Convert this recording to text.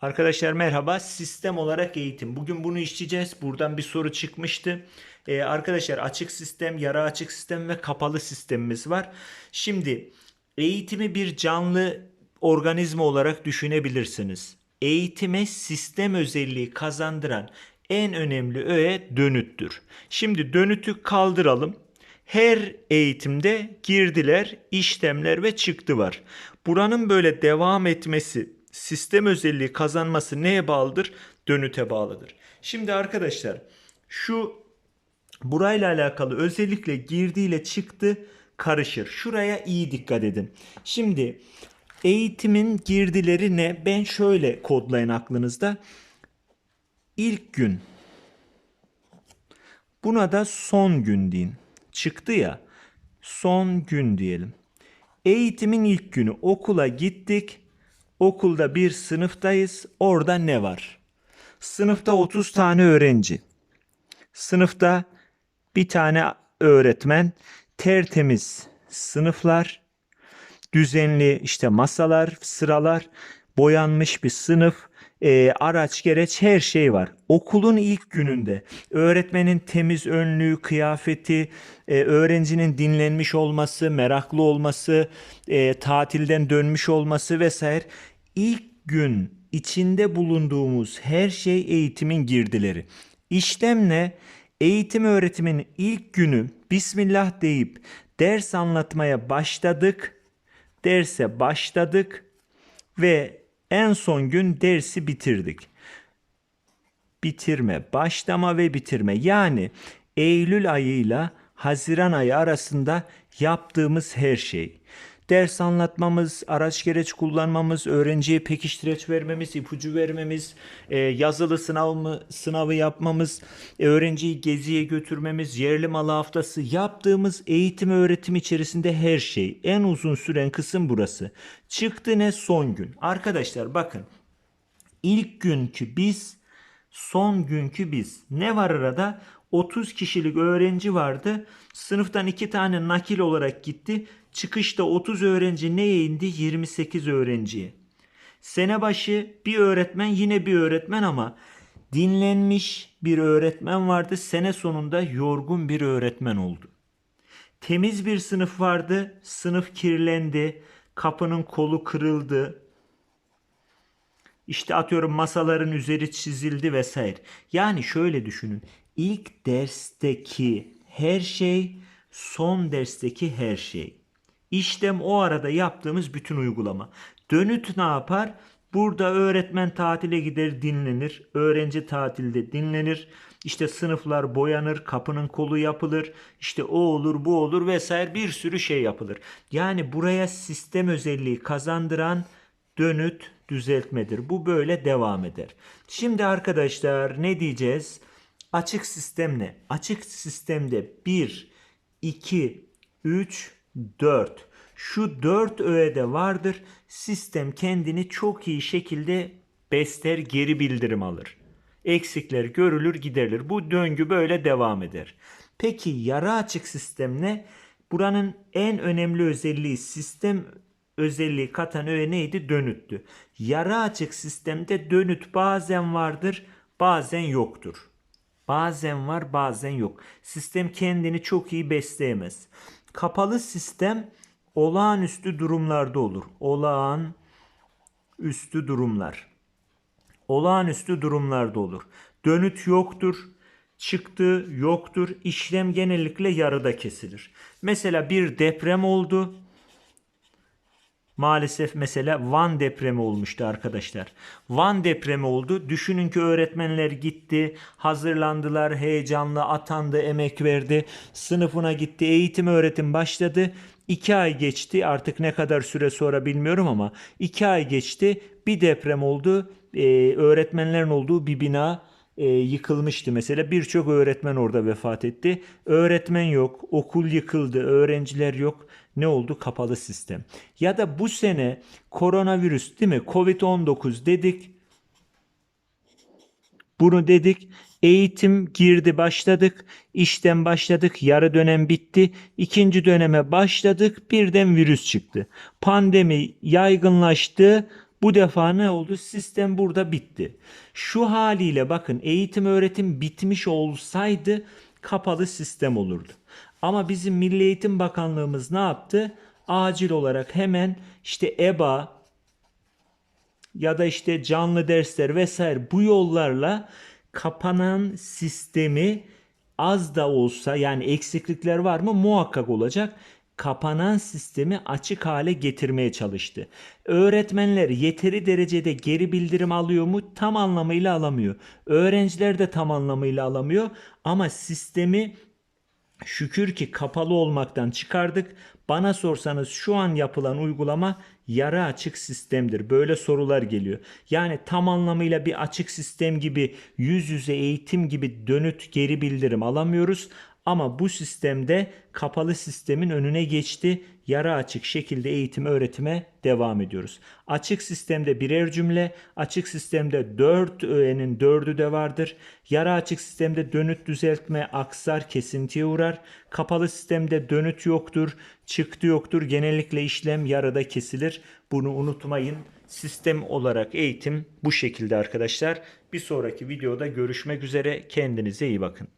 Arkadaşlar merhaba. Sistem olarak eğitim. Bugün bunu işleyeceğiz. Buradan bir soru çıkmıştı. Ee, arkadaşlar açık sistem, yarı açık sistem ve kapalı sistemimiz var. Şimdi eğitimi bir canlı organizma olarak düşünebilirsiniz. Eğitime sistem özelliği kazandıran en önemli öğe dönüttür. Şimdi dönütü kaldıralım. Her eğitimde girdiler, işlemler ve çıktı var. Buranın böyle devam etmesi, sistem özelliği kazanması neye bağlıdır? Dönüte bağlıdır. Şimdi arkadaşlar şu burayla alakalı özellikle girdi ile çıktı karışır. Şuraya iyi dikkat edin. Şimdi eğitimin girdileri ne? Ben şöyle kodlayın aklınızda. İlk gün. Buna da son gün deyin. Çıktı ya. Son gün diyelim. Eğitimin ilk günü okula gittik. Okulda bir sınıftayız. Orada ne var? Sınıfta 30 tane öğrenci. Sınıfta bir tane öğretmen, tertemiz sınıflar, düzenli işte masalar, sıralar, boyanmış bir sınıf, e, araç gereç her şey var. Okulun ilk gününde öğretmenin temiz önlüğü, kıyafeti, e, öğrencinin dinlenmiş olması, meraklı olması, e, tatilden dönmüş olması vesaire ilk gün içinde bulunduğumuz her şey eğitimin girdileri. İşlem ne? Eğitim öğretimin ilk günü Bismillah deyip ders anlatmaya başladık. Derse başladık ve en son gün dersi bitirdik. Bitirme, başlama ve bitirme. Yani Eylül ayıyla Haziran ayı arasında yaptığımız her şey. Ders anlatmamız, araç gereç kullanmamız, öğrenciye pekiştireç vermemiz, ipucu vermemiz, e, yazılı sınav mı, sınavı yapmamız, e, öğrenciyi geziye götürmemiz, yerli malı haftası yaptığımız eğitim öğretim içerisinde her şey. En uzun süren kısım burası. Çıktı ne son gün. Arkadaşlar bakın. İlk günkü biz, son günkü biz. Ne var arada? 30 kişilik öğrenci vardı. Sınıftan 2 tane nakil olarak gitti. Çıkışta 30 öğrenci neye indi? 28 öğrenciye. Sene başı bir öğretmen yine bir öğretmen ama dinlenmiş bir öğretmen vardı. Sene sonunda yorgun bir öğretmen oldu. Temiz bir sınıf vardı. Sınıf kirlendi. Kapının kolu kırıldı. İşte atıyorum masaların üzeri çizildi vesaire. Yani şöyle düşünün. İlk dersteki her şey, son dersteki her şey. İşlem o arada yaptığımız bütün uygulama. Dönüt ne yapar? Burada öğretmen tatile gider dinlenir. Öğrenci tatilde dinlenir. İşte sınıflar boyanır, kapının kolu yapılır. İşte o olur, bu olur vesaire bir sürü şey yapılır. Yani buraya sistem özelliği kazandıran dönüt düzeltmedir. Bu böyle devam eder. Şimdi arkadaşlar ne diyeceğiz? Açık sistem ne? Açık sistemde 1, 2, 3, 4. Şu 4 öğede vardır. Sistem kendini çok iyi şekilde besler, geri bildirim alır. Eksikler görülür, giderilir. Bu döngü böyle devam eder. Peki yarı açık sistem ne? Buranın en önemli özelliği sistem özelliği katan öğe neydi? Dönüttü. Yarı açık sistemde dönüt bazen vardır, bazen yoktur. Bazen var, bazen yok. Sistem kendini çok iyi besleyemez. Kapalı sistem olağanüstü durumlarda olur. Olağan üstü durumlar. Olağanüstü durumlarda olur. Dönüt yoktur. Çıktı yoktur. İşlem genellikle yarıda kesilir. Mesela bir deprem oldu. Maalesef mesela Van depremi olmuştu arkadaşlar. Van depremi oldu. Düşünün ki öğretmenler gitti, hazırlandılar, heyecanlı, atandı, emek verdi. Sınıfına gitti, eğitim öğretim başladı. İki ay geçti artık ne kadar süre sonra bilmiyorum ama iki ay geçti. Bir deprem oldu. Ee, öğretmenlerin olduğu bir bina e, yıkılmıştı mesela. Birçok öğretmen orada vefat etti. Öğretmen yok, okul yıkıldı, öğrenciler yok. Ne oldu? Kapalı sistem. Ya da bu sene koronavirüs değil mi? Covid-19 dedik. Bunu dedik. Eğitim girdi başladık. İşten başladık. Yarı dönem bitti. İkinci döneme başladık. Birden virüs çıktı. Pandemi yaygınlaştı. Bu defa ne oldu? Sistem burada bitti. Şu haliyle bakın eğitim öğretim bitmiş olsaydı kapalı sistem olurdu. Ama bizim Milli Eğitim Bakanlığımız ne yaptı? Acil olarak hemen işte EBA ya da işte canlı dersler vesaire bu yollarla kapanan sistemi az da olsa yani eksiklikler var mı muhakkak olacak. Kapanan sistemi açık hale getirmeye çalıştı. Öğretmenler yeteri derecede geri bildirim alıyor mu? Tam anlamıyla alamıyor. Öğrenciler de tam anlamıyla alamıyor ama sistemi Şükür ki kapalı olmaktan çıkardık. Bana sorsanız şu an yapılan uygulama yarı açık sistemdir. Böyle sorular geliyor. Yani tam anlamıyla bir açık sistem gibi yüz yüze eğitim gibi dönüt geri bildirim alamıyoruz. Ama bu sistemde kapalı sistemin önüne geçti. Yarı açık şekilde eğitim öğretime devam ediyoruz. Açık sistemde birer cümle, açık sistemde 4 öğenin 4'ü de vardır. Yarı açık sistemde dönüt düzeltme aksar, kesintiye uğrar. Kapalı sistemde dönüt yoktur, çıktı yoktur. Genellikle işlem yarıda kesilir. Bunu unutmayın. Sistem olarak eğitim bu şekilde arkadaşlar. Bir sonraki videoda görüşmek üzere. Kendinize iyi bakın.